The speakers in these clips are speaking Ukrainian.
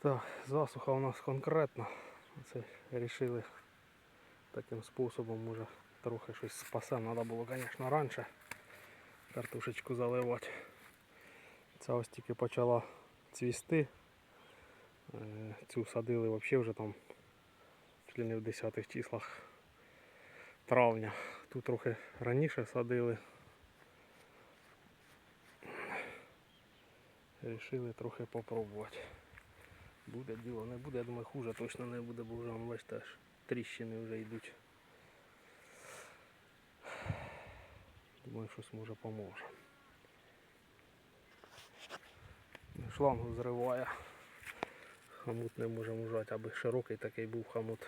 Так, засуха у нас конкретна. Це вирішили таким способом може трохи щось спасемо. Треба було, звісно, раніше картошечку заливати. Ця ось тільки почала цвісти. Е, Цю садили взагалі вже там чи не в 10 числах травня. Тут трохи раніше садили. Рішили трохи попробувати. Буде діло, не буде, я думаю, хуже точно не буде, бо вже бачите, аж тріщини вже йдуть. Думаю, щось може поможе. Шлангу зриває. Хамут не можемо вжати, аби широкий такий був хамут.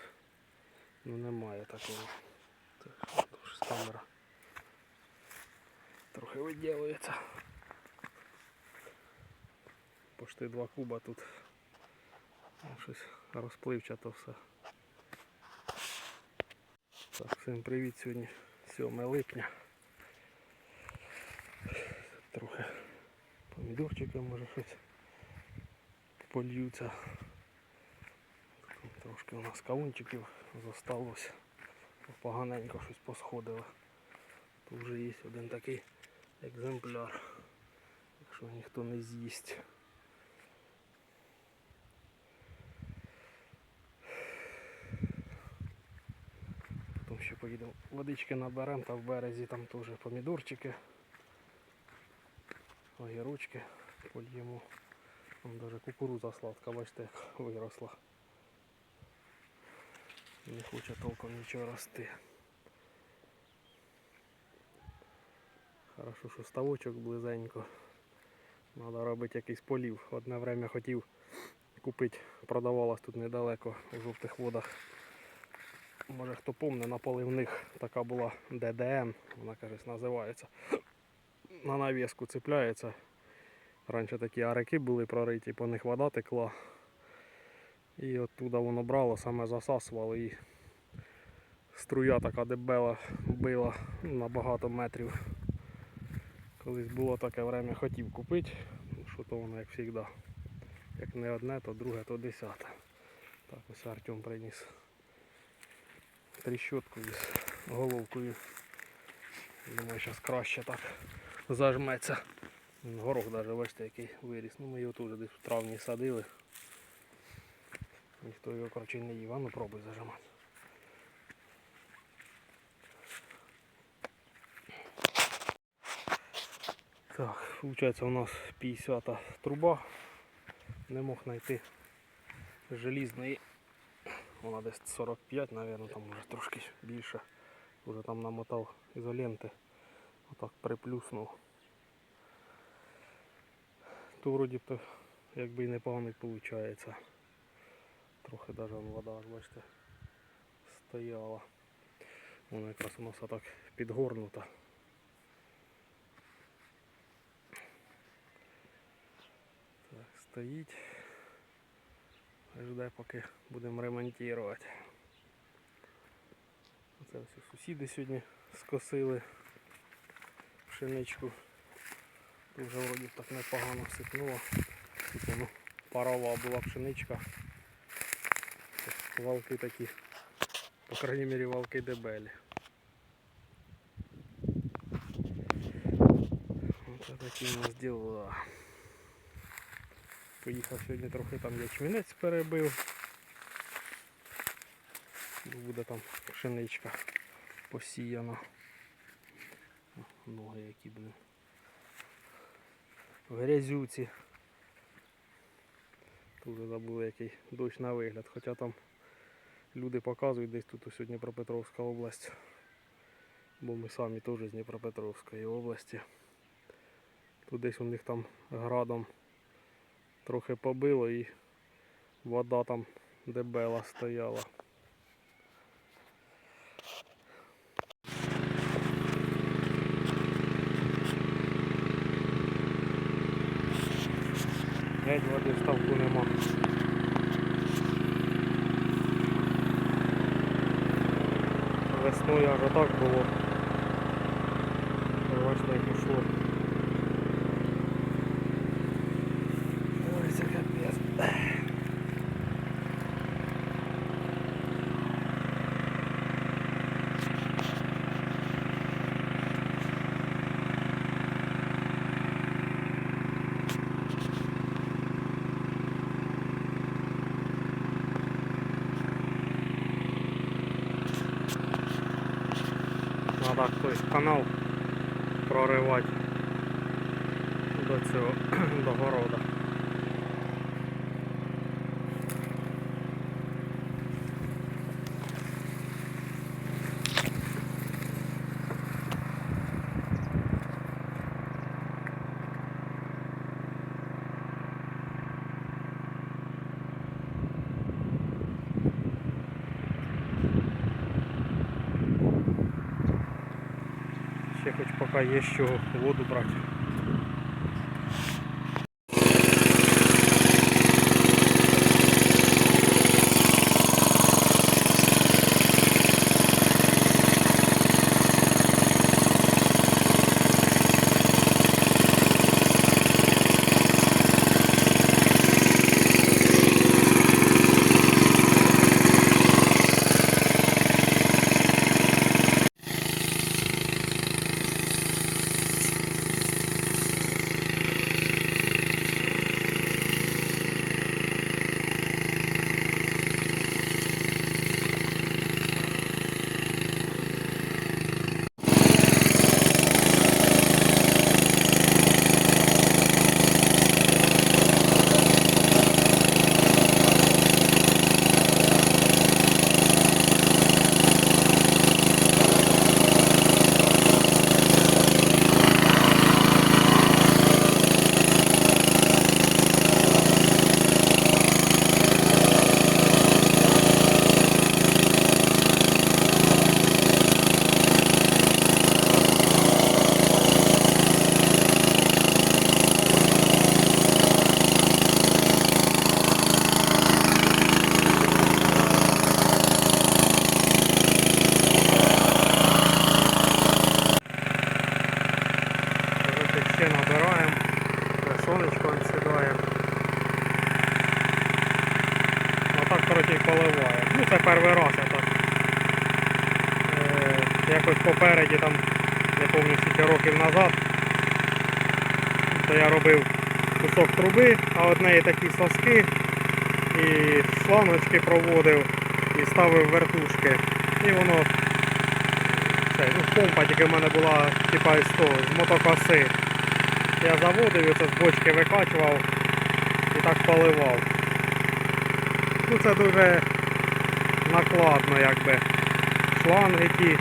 Ну немає такого. Так, камера трохи виділується. Пошти два куба тут. Щось розпливчато все. Так, всім привіт сьогодні 7 липня. Трохи помідорчики може щось польються. Трошки у нас кавунчиків зосталось. Поганенько щось посходило. Тут вже є один такий екземпляр. Якщо ніхто не з'їсть. Потім ще поїдемо водички наберемо, та в березі там теж помідорчики, огірочки польємо. Там навіть кукуруза сладка, бачите, як виросла. Не хоче толком нічого рости. Хорошо, що ставочок близенько. Треба робити якийсь полів. Одне время хотів купити, продавалась тут недалеко у жовтих водах. Може хто помне, на поливних така була ДДН, вона кажуть, називається. На навіску цепляється. Раніше такі арики були прориті, по них вода текла. І оттуда воно брало, саме засасувало і струя така дебела била на багато метрів. Колись було таке время, хотів купити, ну, що то воно як завжди. Як не одне, то друге, то десяте. Так ось Артем приніс тріщоткою з головкою. Думаю, зараз краще так зажметься. Горох навіть бачите, який виріс. Ну ми його теж десь в травні садили. Ніхто його коротше не їв, а ну пробуй зажимати. Так, виходить у нас 50 труба. Не мог знайти желізної. Вона десь 45, мабуть, там може трошки більше. Уже там намотав ізоленти. Отак приплюснув. То вроді б то якби і непогано виходить. Трохи навіть вода, аж бачите, стояла. Вона якраз у нас отак підгорнута. Так, стоїть. Жде, поки будемо ремонтувати. Оце все сусіди сьогодні скосили пшеничку. Тут вже вроді так непогано сипнуло. Тут воно парова була пшеничка. Валки такі, по крайній мірі валки дебелі. Ось такі у нас діла. Поїхав сьогодні трохи там ячмінець перебив. Буде там пшеничка посіяна. Ноги які блин. В грязюці. Тут забули який дощ на вигляд. Хоча там люди показують десь тут ось Дніпропетровська область. Бо ми самі теж з Дніпропетровської області. Тут десь у них там градом трохи побило і вода там дебела стояла. Геть води в ставку нема. Весною аж отак було. Бачите, як пішло. Треба хтось канал проривати до цього до города. Ще хоч поки є що воду брати. Короче, набираємо, сонечко он сідає. А коротше, поливає. Ну це перший раз я так. Е, якось попереді там, не пам'ятаю скільки років назад, то я робив кусок труби, а от неї такі соски і шлангочки проводив і ставив вертушки. І воно це, ну, помпа тільки в мене була типа із того, з мотокоси. Я заводив це з бочки викачував і так поливав. Ну це дуже накладно якби. Шланги ті.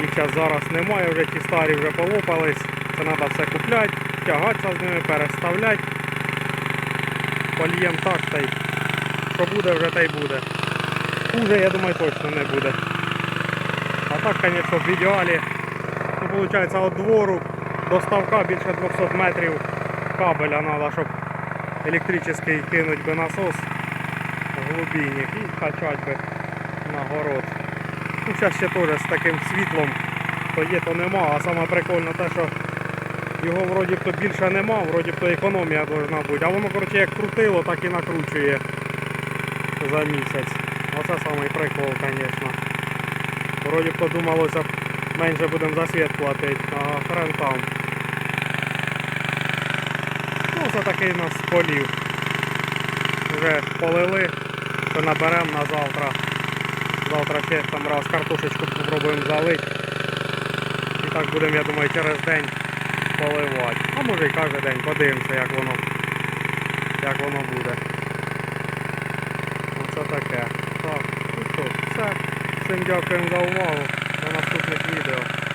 Їх зараз зараз немає, вже ті старі вже полопались. Це треба все купляти, тягатися з ними, переставляти. Польєм так та й що буде, вже та й буде. Хуже, я думаю, точно не буде. А так, звісно, в ідеалі. Ну, виходить, від двору до ставка більше 200 метрів кабеля треба, щоб електричний кинуть би насос в глубині і качати би на город. Ну, зараз ще теж з таким світлом, то є, то нема. А саме прикольно те, що його вроді б то більше нема, вроді то економія повинна бути. А воно, коротше, як крутило, так і накручує за місяць. Оце самий прикол, звісно. Вроді б подумалося, б, менше будемо за світ платити, а хрен там. Ну, це такий у нас полів. Вже полили, то наберемо на завтра. Завтра ще там раз картошечку спробуємо залити. І так будемо, я думаю, через день поливати. А може і кожен день подивимося, як воно, як воно буде. Оце таке. Так, ну що, все. Всім дякуємо за увагу. До наступних відео.